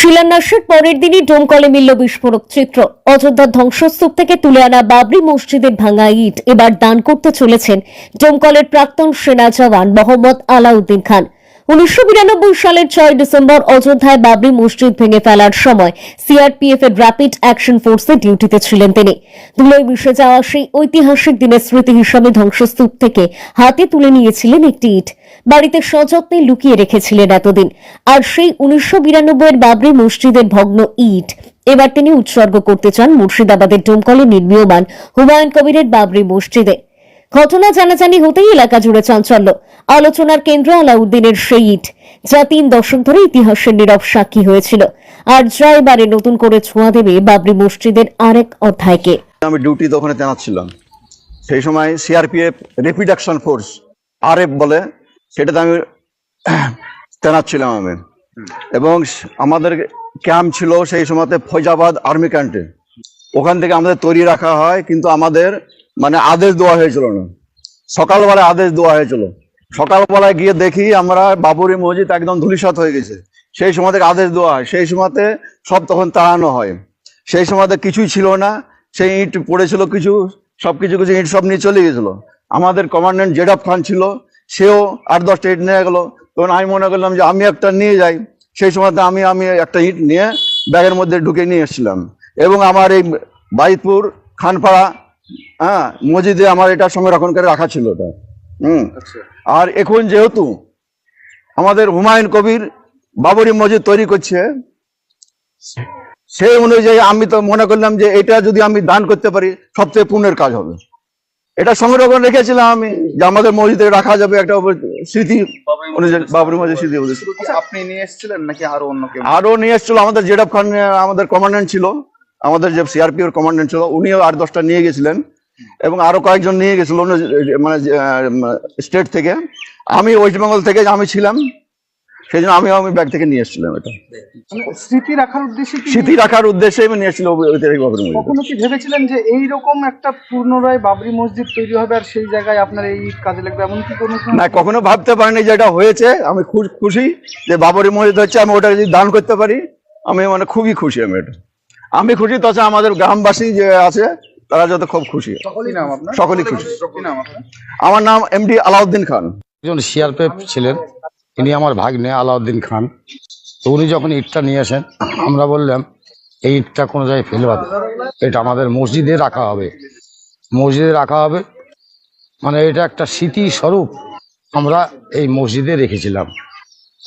শিলান্যাসের পরের দিনই ডোমকলে মিলল বিস্ফোরক চিত্র। অযোধ্যার ধ্বংসস্তূপ থেকে তুলে আনা বাবরি মসজিদের ভাঙা ইট এবার দান করতে চলেছেন ডোমকলের প্রাক্তন সেনা জওয়ান মোহাম্মদ আলাউদ্দিন খান। উনিশশো বিরানব্বই সালের ছয় ডিসেম্বর অযোধ্যায় বাবরি মসজিদ ভেঙে ফেলার সময় সিআরপিএফ এর র্যাপিড অ্যাকশন ফোর্সে ডিউটিতে ছিলেন তিনি। ধুলোয় মিশে যাওয়া সেই ঐতিহাসিক দিনের স্মৃতি হিসাবে ধ্বংসস্তূপ থেকে হাতে তুলে নিয়েছিলেন একটি ইট। বাড়িতে সযত্নে লুকিয়ে রেখেছিলেন এতদিন। আর সেই উনিশশো বিরানব্বই এর বাবরি মসজিদের ভগ্ন ইট, এবার তিনি উৎসর্গ করতে চান মুর্শিদাবাদের ডোমকলে নির্মীয়মান হুমায়ুন কবিরের বাবরি মসজিদে। ঘটনা জানাজানি হতেই এলাকা জুড়ে চাঞ্চল্য। আলোচনার কেন্দ্র আলাউদ্দিনের সেই ইট, যা তিন দশক ধরে ইতিহাসের নীরব সাক্ষী হয়েছিল। আর যা এবারে নতুন করে ছোঁয়া দেবে বাবরি মসজিদের আরেক অধ্যায়কে। আমি ডিউটিতে ওখানে তেনাত ছিলাম সেই সময় CRPF rapid action force RF বলে, সেটাতে আমি তেনাত ছিলাম আমি। এবং আমাদের ক্যাম্প ছিল সেই সময়তে ফৈজাবাদ আর্মি ক্যান্টে ওখান থেকে আমাদের তৈরি রাখা হয়, কিন্তু আমাদের মানে আদেশ দেওয়া হয়েছিল না। সকালবেলায় আদেশ দেওয়া হয়েছিল। সকালবেলায় গিয়ে দেখি আমরা বাবরি মসজিদ একদম ধুলিসাত হয়ে গেছে। সেই সময় থেকে আদেশ দেওয়া হয়। সেই সময়তে সব তখন তাড়ানো হয়। সেই সময়তে কিছুই ছিল না। সেই ইট পড়েছিল কিছু, সব কিছু কিছু ইট সব নিয়ে চলে গেছিল। আমাদের কমান্ডেন্ট জেডাব খান ছিল, সেও আট দশটা ইট নিয়ে গেল। তখন আমি মনে করলাম যে আমি একটা নিয়ে যাই। সেই সময়তে আমি আমি একটা ইট নিয়ে ব্যাগের মধ্যে ঢুকে নিয়ে এসেছিলাম। এবং আমার এই বাইতপুর, খানপাড়া হ্যাঁ মসজিদে আমার এটা সংরক্ষণ করে রাখা ছিল ওটা। হুম। আর এখন যেহেতু আমাদের হুমায়ুন কবির বাবরি মসজিদ তৈরি করছে সেই অনুযায়ী আমি তো মনে করলাম যে এটা যদি আমি দান করতে পারি সবচেয়ে পুণ্যের কাজ হবে। এটা সংরক্ষণ রেখেছিলাম আমি যে আমাদের মসজিদে রাখা যাবে একটা স্মৃতি অনুযায়ী বাবরি মসজিদ স্মৃতি আপনি নিয়ে এসেছিলেন নাকি আরও অন্য আরও নিয়ে এসেছিল আমাদের জেডাব খান আমাদের কমান্ডেন্ট ছিল। আমাদের যে সিআরপি এর কমান্ডেন্ট ছিল উনিও আট দশটা নিয়ে গেছিলেন এবং আরও কয়েকজন নিয়ে গেছিল মানে স্টেট থেকে। আমি ওয়েস্ট বেঙ্গল থেকে আমি ছিলাম সেই জন্য আমি আমি ব্যাগ থেকে নিয়ে এসেছিলাম এটা। মানে স্মৃতি রাখার উদ্দেশ্যে স্মৃতি রাখার উদ্দেশ্যে আমি নিয়ে এসেছিলাম ঐতিহাসিক বাবরি মসজিদ। কখনো কি ভেবেছিলেন যে এই রকম একটা পুনরায় বাবরি মসজিদ তৈরি হবে আর সেই জায়গায় আপনার এই কাজে লাগবে? এমন কি কোনো না কখনো ভাবতে পারিনি যে এটা হয়েছে। আমি খুব খুশি যে বাবরি মসজিদ হচ্ছে আমি ওটা যদি দান করতে পারি আমি মানে খুবই খুশি আমি এটা। আমি খুশি তাছাড়া আমাদের গ্রামবাসী যে আছে তারা যত খুব খুশি সকলেই খুশি। কি নাম আপনার? আমার নাম এমডি আলাউদ্দিন খান। একজন সিআরপিএফ ছিলেন তিনি আমার ভাগ্নে আলাউদ্দিন খান। তো উনি যখন ইটটা নিয়ে আসেন আমরা বললাম এই ইটটা কোনো জায়গায় ফেলবা এটা আমাদের মসজিদে রাখা হবে। মসজিদে রাখা হবে মানে এটা একটা স্মৃতি স্বরূপ আমরা এই মসজিদে রেখেছিলাম।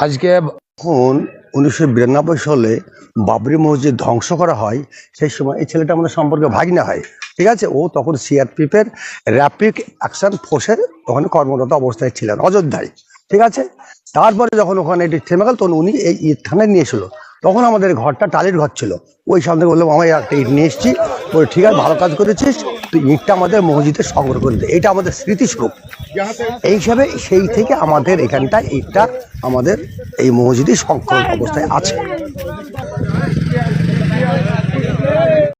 আজকে যখন উনিশশো বিরানব্বই সালে বাবরি মসজিদ ধ্বংস করা হয়, সেই সময় এই ছেলেটা আমাদের সম্পর্কে ভাগিনা হয়। ঠিক আছে? ও তখন সিআরপিএফ এর র্যাপিড অ্যাকশন ফোর্সের ওখানে কর্মরত অবস্থায় ছিলেন, অযোধ্যায়। ঠিক আছে? তারপরে যখন ওখানে এটি থেমে গেল, তখন উনি এই থানায় নিয়েছিল তখন আমাদের ঘরটা টালির ঘর ছিল। ওই সামনে বললাম আমি একটা ইট নিয়ে এসেছি। বলে, ঠিক আছে, ভালো কাজ করেছিস। তুই ইটটা আমাদের মসজিদে সংগ্রহ করে দে। এটা আমাদের স্মৃতিস্বরূপ। এই হিসাবে সেই থেকে আমাদের এখানটায় ইটটা আমাদের এই মসজিদে সংকলন অবস্থায় আছে।